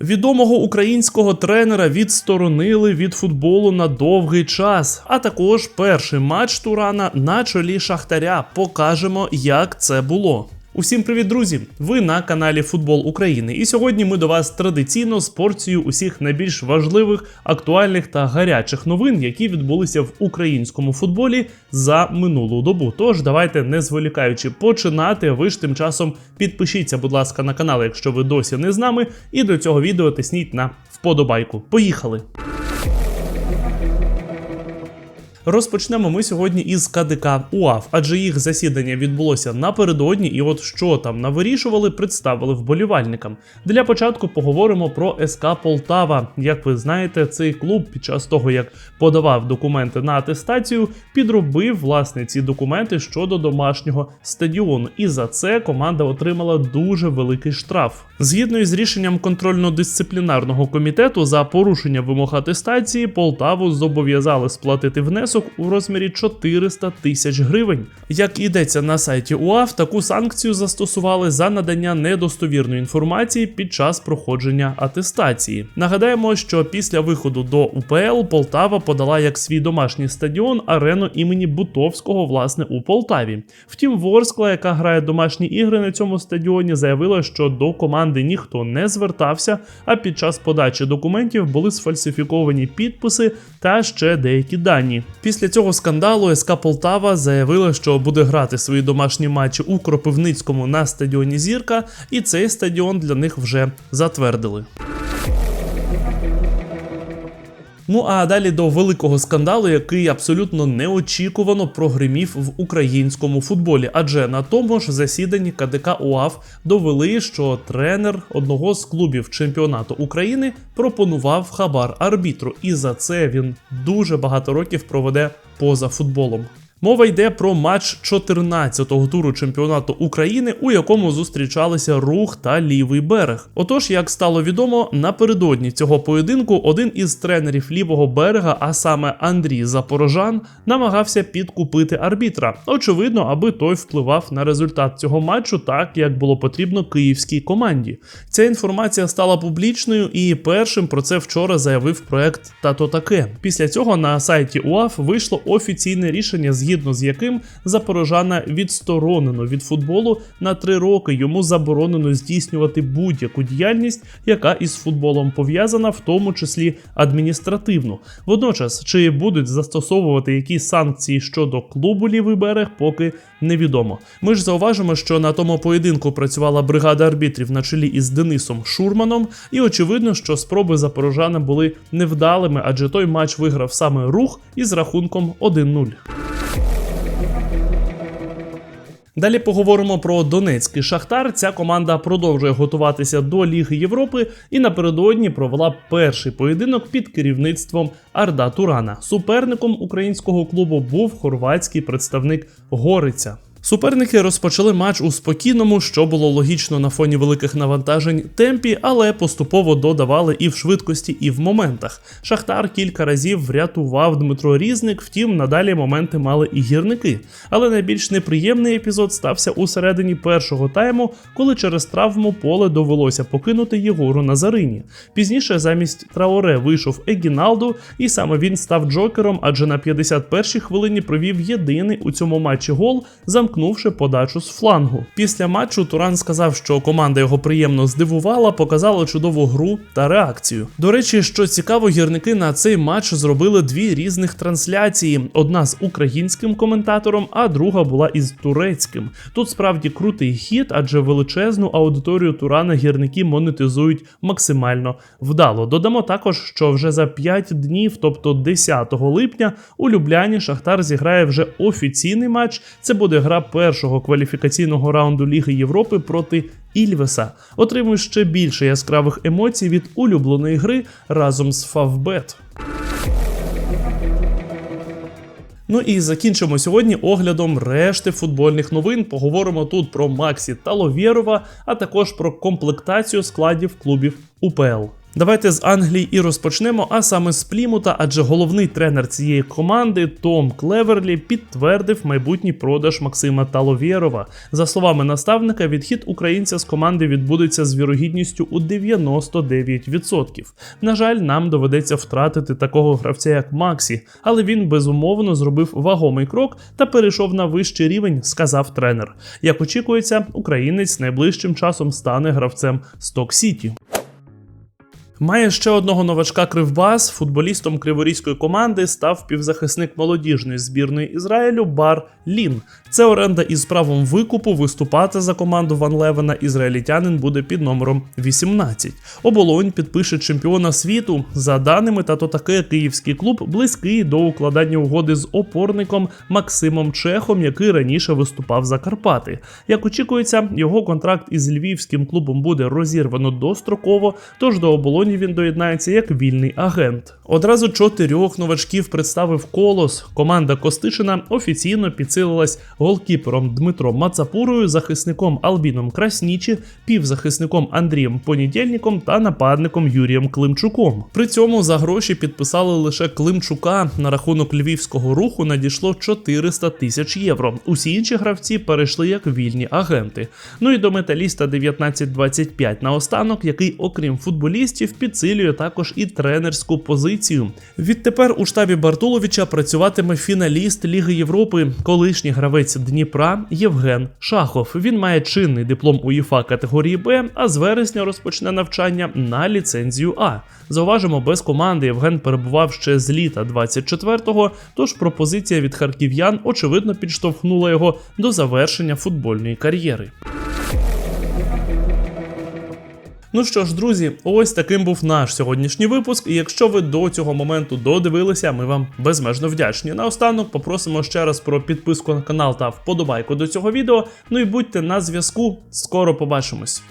Відомого українського тренера відсторонили від футболу на довгий час. А також перший матч Турана на чолі Шахтаря. Покажемо, як це було. Усім привіт, друзі! Ви на каналі Футбол України. І сьогодні ми до вас традиційно з порцією усіх найбільш важливих, актуальних та гарячих новин, які відбулися в українському футболі за минулу добу. Тож давайте не зволікаючи починати. Ви ж тим часом підпишіться, будь ласка, на канал, якщо ви досі не з нами, і до цього відео тисніть на вподобайку. Поїхали! Розпочнемо ми сьогодні із КДК УАФ, адже їх засідання відбулося напередодні, і от що там навирішували, представили вболівальникам. Для початку поговоримо про СК Полтава. Як ви знаєте, цей клуб під час того, як подавав документи на атестацію, підробив власне ці документи щодо домашнього стадіону. І за це команда отримала дуже великий штраф. Згідно із рішенням контрольно-дисциплінарного комітету за порушення вимог атестації, Полтаву зобов'язали сплатити внесок у розмірі 400 тисяч гривень. Як йдеться на сайті УАФ, таку санкцію застосували за надання недостовірної інформації під час проходження атестації. Нагадаємо, що після виходу до УПЛ Полтава подала як свій домашній стадіон арену імені Бутовського, власне, у Полтаві. Втім, Ворскла, яка грає домашні ігри на цьому стадіоні, заявила, що до команди ніхто не звертався, а під час подачі документів були сфальсифіковані підписи та ще деякі дані. Після цього скандалу СК Полтава заявила, що буде грати свої домашні матчі у Кропивницькому на стадіоні Зірка, і цей стадіон для них вже затвердили. Ну а далі до великого скандалу, який абсолютно неочікувано прогримів в українському футболі. Адже на тому ж засіданні КДК УАФ довели, що тренер одного з клубів чемпіонату України пропонував хабар арбітру, і за це він дуже багато років проведе поза футболом. Мова йде про матч 14-го туру чемпіонату України, у якому зустрічалися рух та лівий берег. Отож, як стало відомо, напередодні цього поєдинку один із тренерів лівого берега, а саме Андрій Запорожан, намагався підкупити арбітра. Очевидно, аби той впливав на результат цього матчу, так як було потрібно київській команді. Ця інформація стала публічною, і першим про це вчора заявив проект Тато таке. Після цього на сайті УАФ вийшло офіційне рішення з згідно з яким запорожана відсторонено від футболу на три роки. Йому заборонено здійснювати будь-яку діяльність, яка із футболом пов'язана, в тому числі адміністративну. Водночас, чи будуть застосовувати якісь санкції щодо клубу лівий берег, поки невідомо. Ми ж зауважимо, що на тому поєдинку працювала бригада арбітрів на чолі із Денисом Шурманом, і очевидно, що спроби запорожана були невдалими, адже той матч виграв саме рух із рахунком 1-0. Далі поговоримо про Донецький Шахтар. Ця команда продовжує готуватися до Ліги Європи і напередодні провела перший поєдинок під керівництвом Арда Турана. Суперником українського клубу був хорватський представник Гориця. Суперники розпочали матч у спокійному, що було логічно на фоні великих навантажень темпі, але поступово додавали і в швидкості, і в моментах. Шахтар кілька разів врятував Дмитро Різник, втім, надалі моменти мали і гірники. Але найбільш неприємний епізод стався у середині першого тайму, коли через травму поле довелося покинути Єгору Назарині. Пізніше замість Траоре вийшов Егіналду, і саме він став джокером, адже на 51-й хвилині провів єдиний у цьому матчі гол. За замкнувши подачу з флангу. Після матчу Туран сказав, що команда його приємно здивувала, показала чудову гру та реакцію. До речі, що цікаво, гірники на цей матч зробили дві різних трансляції: одна з українським коментатором, а друга була із турецьким. Тут справді крутий хід, адже величезну аудиторію Турана гірники монетизують максимально вдало. Додамо також, що вже за 5 днів, тобто 10 липня, у Любляні Шахтар зіграє вже офіційний матч. Це буде гра першого кваліфікаційного раунду Ліги Європи проти Ільвеса. Отримує ще більше яскравих емоцій від улюбленої гри разом з Фавбет. Ну і закінчимо сьогодні оглядом решти футбольних новин. Поговоримо тут про Максі Таловєрова, а також про комплектацію складів клубів УПЛ. Давайте з Англії і розпочнемо, а саме з Плімута, адже головний тренер цієї команди Том Клеверлі підтвердив майбутній продаж Максима Таловєрова. За словами наставника, відхід українця з команди відбудеться з вірогідністю у 99%. На жаль, нам доведеться втратити такого гравця, як Максі, але він безумовно зробив вагомий крок та перейшов на вищий рівень, сказав тренер. Як очікується, українець найближчим часом стане гравцем Сток Сіті. Має ще одного новачка Кривбас. Футболістом криворізької команди став півзахисник молодіжної збірної Ізраїлю Бар Лін. Це оренда із правом викупу виступати за команду Ван Левена ізраїльтянин буде під номером 18. Оболонь підпише чемпіона світу. За даними та то таке київський клуб близький до укладання угоди з опорником Максимом Чехом, який раніше виступав за Карпати. Як очікується, його контракт із львівським клубом буде розірвано достроково, тож до оболоні він доєднається як вільний агент. Одразу чотирьох новачків представив колос. Команда Костишина офіційно підсилилась голкіпером Дмитром Мацапурою, захисником Албіном Краснічі, півзахисником Андрієм Понедільником та нападником Юрієм Климчуком. При цьому за гроші підписали лише Климчука. На рахунок львівського руху надійшло 400 тисяч євро. Усі інші гравці перейшли як вільні агенти. Ну і до металіста 1925 наостанок, який, окрім футболістів, підсилює також і тренерську позицію. Відтепер у штабі Бартуловича працюватиме фіналіст Ліги Європи, колишній гравець Дніпра Євген Шахов. Він має чинний диплом УЄФА категорії Б, а з вересня розпочне навчання на ліцензію А. Зауважимо, без команди Євген перебував ще з літа 24-го, тож пропозиція від харків'ян очевидно підштовхнула його до завершення футбольної кар'єри. Ну що ж, друзі, ось таким був наш сьогоднішній випуск. І якщо ви до цього моменту додивилися, ми вам безмежно вдячні. Наостанок попросимо ще раз про підписку на канал та вподобайку до цього відео. Ну і будьте на зв'язку. Скоро побачимось.